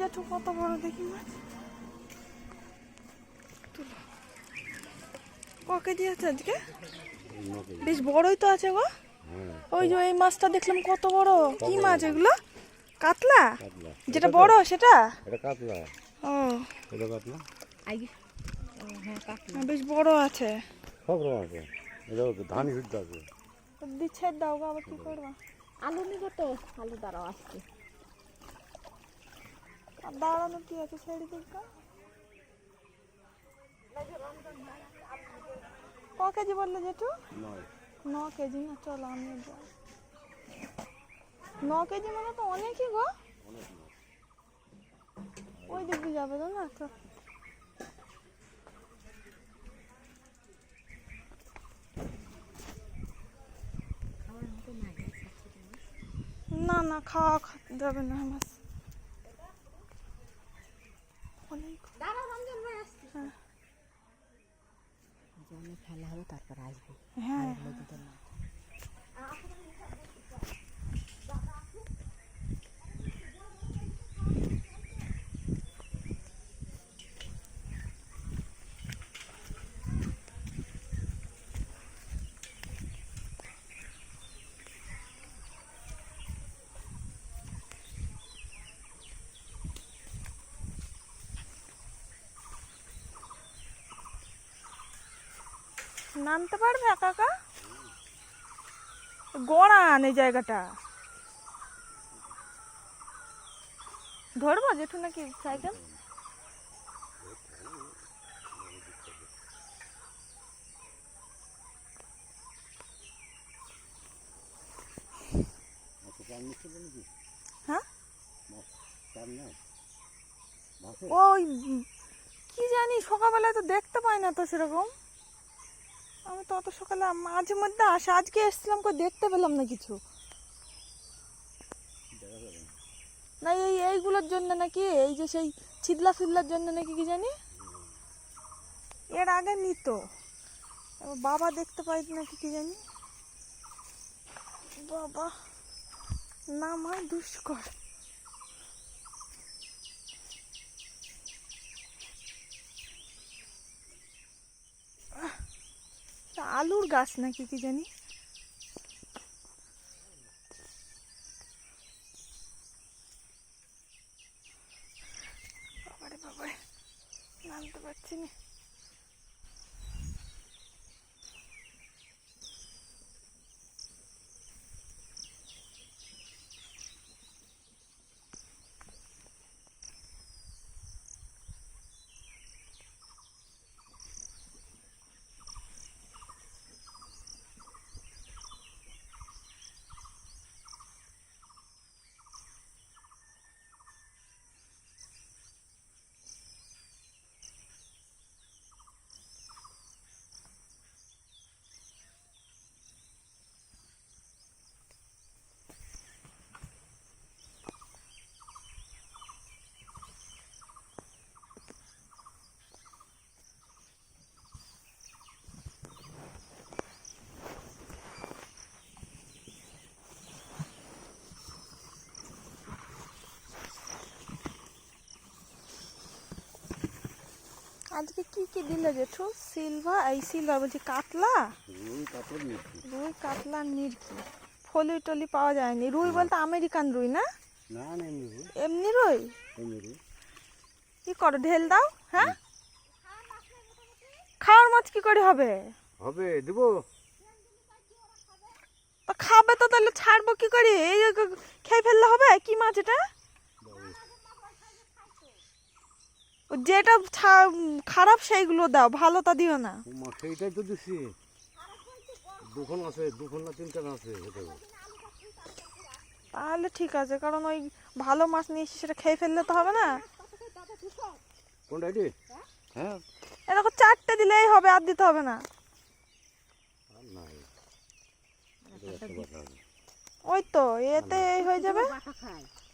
জেঠু কত বড় দেখি মাছ তুলো। ক কেজি আছে আজকে বেশ বড়ই তো আছে গো। ওই যে এই মাছটা দেখলাম কত বড়। কি মাছ এগুলো? কাতলা? যেটা বড় সেটা? কাতলা। ও। কাতলা? হ্যাঁ, বেশ বড় আছে। সব রকম আছে। এটা ধানি শুদ্ধ আছে। দিচ্ছে দাও গো আবার কি করবা? আলু নিব তো। আলু দাঁড়াও আসছে। দাঁড়ানো কি আছে ছেড়ে দিক ক কেজি বললে নয়। ন কেজি না চলো আমি যাই। ন কেজি মানে তো অনেকই গো। ওই দিক দিয়ে যাবে তো না তো। না না খাওয়া যাবে না মাছ হ্যাঁ। হবে তারপর আসব। হ্যাঁ। নামতে পারবে কাকা গড়ান এই জায়গাটা। ধরবো জেঠু নাকি সাইকেল? হ্যাঁ? ওই কি জানি, সকালবেলায় তো দেখতে পাই না তো সেরকম। আমি তো অত সকালে মাঝে মধ্যে আসে। আজকে এসেছিলাম কই দেখতে পেলাম না কিছু। না, এই এইগুলোর জন্য নাকি, এই যে সেই ছিদলা ফিদলার জন্য নাকি কি জানি? এর আগে নিত। বাবা দেখতে পাই নাকি কি জানি। বাবা, না, মা, দুষ্কর। আলুর গাছ নাকি কি জানি বাবারে বাবারে নামতে পারছি না আজকে কি কি দিলে জেঠু? সিলভা এই সিলভা বলছি কাতলা? রুই কাতলা আর ফলি টলি পাওয়া যায়নি। রুই বলতে আমেরিকান রুই না? এমনি রুই। এমনি রুই? এমনি রুই। কি করো ঢেল দাও হ্যাঁ? খাওয়ার মাছ কি করে হবে? হবে দেবো। তা খাবে তো তাহলে ছাড়বো কি করে? এই খেয়ে ফেললে হবে? কি মাছ এটা ও যেটা ছা- খারাপ সেইগুলো দাও ভালো তা দিও না। মা সেইটাই তো দিচ্ছি দুখন আছে দুখন না তিনটা আছে তাহলে ঠিক আছে কারণ ওই ভালো মাছ নিয়ে এসে সেটা খেয়ে ফেললে তো হবে না। কোনটা এটি? হ্যাঁ। এ দেখো চারটে দিলেই হবে আর দিতে হবে না। ওই তো এতে এই হয়ে যাবে?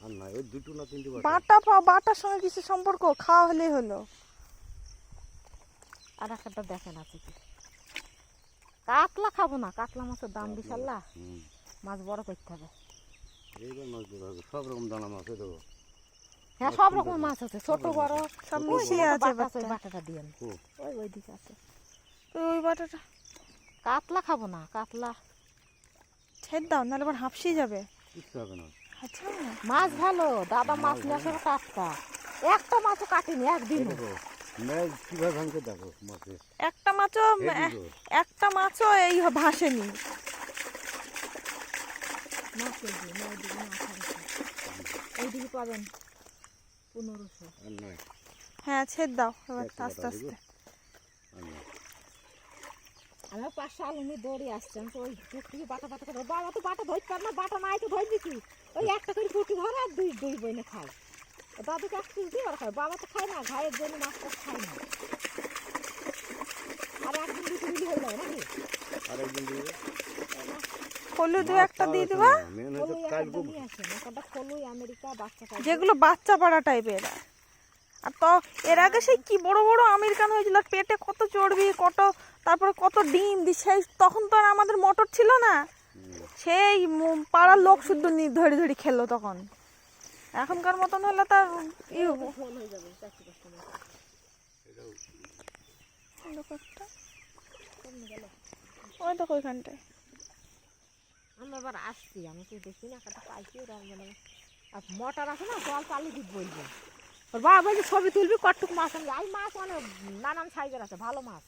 আর নাই ওই দুটো না তিনটে বাটা পাও বাটার সঙ্গে কিছু সম্পর্ক খাওয়া হলেই হলো। আর একটা দেখেন আছে কি। কাতলা খাব না কাতলা মাছের দাম বিশাল না? হুম। মাছ বড় করতে হবে। এইবার মাছ ধরা হবে সব রকম দানা মাছ দেখো হ্যাঁ সব রকম মাছ আছে ছোট বড় সব মিশিয়ে আছে। বাটাটা দিয়ে ওই ওই দিকে আছে। ওই বাটাটা। কাতলা খাব না কাতলা। ছেদ দাও নাহলে আবার হাঁপসিয়ে যাবে। কিচ্ছু হবে না। মাছ ভালো দাদা মাছ নিয়ে আসলে টাটকা একটা মাছও কাটিনি একদিন কীভাবে দেখো মাছে। একটা মাছও একটা মাছও এই ভাসেনি। এইদিকে পাবেন পনেরোশো। হ্যাঁ ছেদ দাও এবার আস্তে আস্তে আমার পাঁচশো আলুমি দৌড়ে আসছে তো ওই বাটা বাটা করে। বাবা তো বাটা ধরতে পার না বাটা নাই তো ধরবি কি? ওই একটা করে পুটি ধরে আর দুই দুই বইনে খায় দাদুকে এক পিস দিয়ে ওরা খায় বাবা তো খায় না ঘায়ের জন্য মাছ টাছ খায় না। আর একদিন দুটো দিলি হয়ে যাবে নাকি? আর একদিন দিবে। হলুদ একটা দিয়ে দিবা? যেগুলো বাচ্চা পাড়া টাইপের আর তো এর আগে সেই কি বড় বড় আমেরিকান হয়েছিল পেটে কত চর্বি কত তারপরে কত ডিম দি সেই তখন তো আর আমাদের মটর ছিল না। সেই পাড়ার লোক শুদ্ধ ধরে ধরে খেলো তখন। এখনকার মতন হলে তার ই হব। ওই দেখো ওইখানটায়। আমি এবার আসছি, আমি তো দেখি না, একটা পাইছি মানে আর মটার আছে না, জল পালি দিব বলব ওর বাবা বলছে, ছবি তুলবি কটটুক মাছ আনবি? এই মাছ অনেক নানান সাইজের আছে, ভালো মাছ।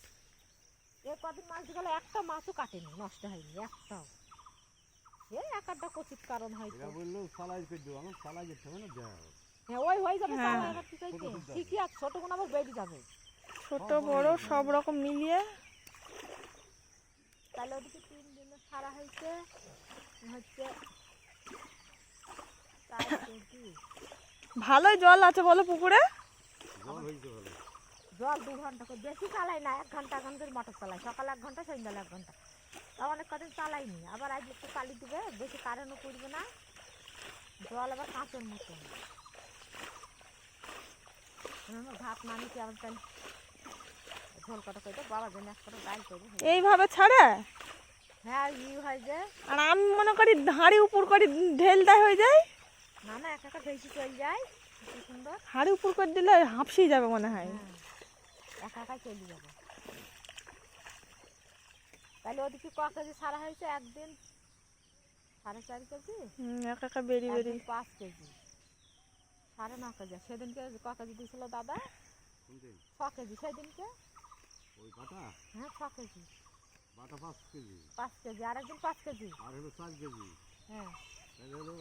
এর কদিন মাছ গেলে একটা মাছও কাটেনি, নষ্ট হয়নি, একটাও। এই এক একটা কচিত কারণ এরা বলল সালাইজ করে দেবো আমার সালাইজ হবে না যা হ্যাঁ ওই হয়ে যাবে হ্যাঁ। তাহলে এবার ঠিক ঠিকই আছে ছোট কোনো আবার বেরিয়ে যাবে। ছোট বড় সব রকম মিলিয়ে। তাহলে ওদিকে তিন দিনে সারা হয়েছে হচ্ছে ভালোই জল আছে বলো পুকুরে? জল হয়েছে ভালো। জল দু ঘণ্টা করে বেশি চালাই না এক ঘণ্টা এখন করে মোটর চালাই। সকাল এক ঘণ্টা সন্ধ্যালে এক ঘণ্টা। তা অনেক কদিন চালাইনি। আবার আজ একটু কালি দিবে বেশি কারেন্টও করবে না। জল আবার কাঁচের মতন আমার ভাত নামিতে আবার তাহলে ঝোল কটা করে বাবার জন্য এক কটা ডাল করব এইভাবে ছাড়ে? হ্যাঁ ই হয় যে। আর আমি মনে করি হাঁড়ি উপর করে ঢেল দেয় হয়ে যায়। না না এক একটা বেশি চলে যায়। কি সুন্দর। হাঁড়ি উপর করে দিলে হাঁপসিয়ে যাবে মনে হয়। হ্যাঁ একা একাই চলে যাবে। তাহলে ওদিকে ক কেজি সারা হয়েছে? একদিন? সাড়ে চার কেজি? হুম, একা একা একদিন বেরিয়ে। পাঁচ কেজি। সাড়ে ন কেজি। সেদিনকে ক কেজি দিয়েছিল দাদা? ছ কেজি। সেদিনকে? ওই বাটা? হ্যাঁ ছ কেজি। বাটা পাঁচ কেজি। পাঁচ কেজি। আর একদিন পাঁচ কেজি। আর হলো চার কেজি। হ্যাঁ। তাহলে হলো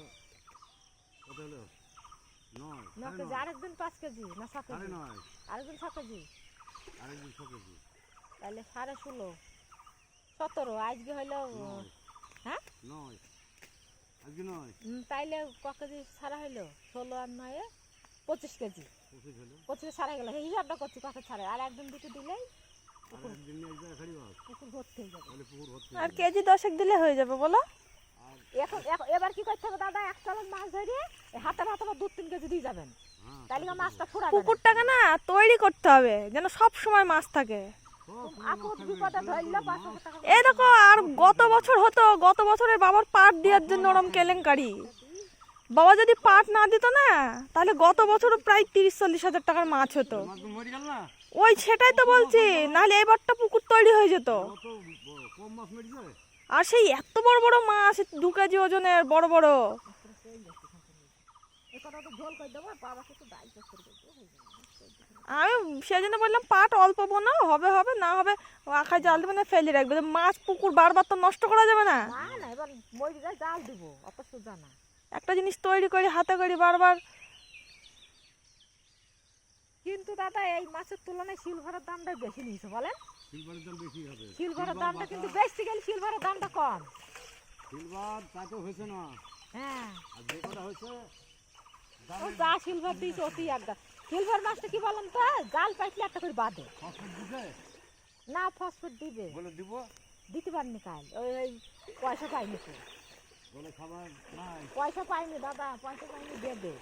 কত হলো? নয়। ন কেজি। নয়, আর একদিন পাঁচ কেজি। না ছ কেজি। নয়। আরেকদিন ছ কেজি। আরেকদিন ছ কেজি। তাহলে সাড়ে ষোলো। সতেরো আজকে নয়। হ্যাঁ? নয়। আজকে নয়। তাইলে ক কেজি ছাড়া হইল? ষোলো আর নয় পঁচিশ কেজি। পঁচিশ ছাড়া গেল। হিসাবটা করছি কত ছাড়ে। আর একদিন দুটো দিলেই আর তাহলে কেজি দশেক দিলে হয়ে যাবে বলো? এখন এখন- এবার কি করতে হবে দাদা? এক চালান মাছ ধরে এই হাতে হাতে দু তিন কেজি দিয়ে যাবেন। হ্যাঁ তাইলে মাছটা পুকুরটাকে না তৈরি করতে হবে যেন সব সময় মাছ থাকে। এই দেখো আর গত বছর হতো গত বছরের বাবার পাট দেওয়ার জন্য ওরম কেলেঙ্কারি। বাবা যদি পাট না দিত না তাহলে গত বছরও প্রায় তিরিশ চল্লিশ হাজার টাকার মাছ হতো। ওই সেটাই তো বলছি নাহলে এবারটা পুকুর তৈরি হয়ে যেত। আর সেই এত বড় বড় মাছ দু কেজি ওজনের বড় বড়। ঝোল করে দেবো বাবাকে তো দায়িত্ব করে দেবো আমি সেই জন্য বললাম পাট অল্প বোনা হবে হবে না হবে আখায় জাল দেবে না ফেলে রাখবে। মাছ পুকুর বারবার তো নষ্ট করা যাবে না। না না এবার জাল দিব অত সোজা না একটা জিনিস তৈরি করি হাতে করি বারবার। কিন্তু দাদা এই মাছের তুলনায় সিলভারের দামটা বেশি নিয়েছে বলেন। সিলভারের দাম বেশি হবে। সিলভারের দামটা কিন্তু বেশি গেলে সিলভারের দামটা কম। সিলভার তাতে হয়েছে না। হ্যাঁ। আর যে কটা হয়েছে যা সিলভার দিয়েছে অতি একদম সিলভার মাছটা কি বলেন তো? জাল পাইলে একটা করে বাঁধে না ফসফেট দিবে। বলে দিব? দিতে পারিনি কাল। ওই ওই পয়সা পাইনি তো। বলে খাবার নাই। পয়সা পাইনি দাদা পয়সা পাইনি দেবে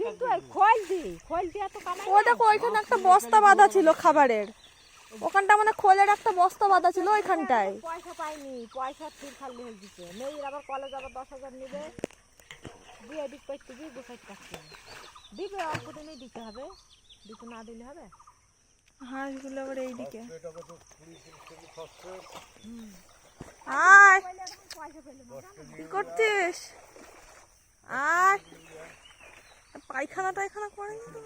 কিন্তু খোল দি খোল দিয়ে তো কামাই ও দেখো ওইখানে একটা বস্তা বাঁধা ছিল খাবারের। ওখানটা মানে খোলের একটা বস্তা বাঁধা ছিল ওইখানটায়। পয়সা পাইনি পয়সা ঠিক খালি হয়ে গেছে। মেয়ের আবার কলেজ আবার দশ হাজার নেবে। ওদিক করতে গিয়ে গোসাইতে পারছি না দিবে অল্প দিনেই দিতে হবে। দিতে না দিলে হবে? হাঁসগুলো আবার এইদিকে। আয়। কি করছিস আয়। পায়খানা টায়খানা করেনি তো?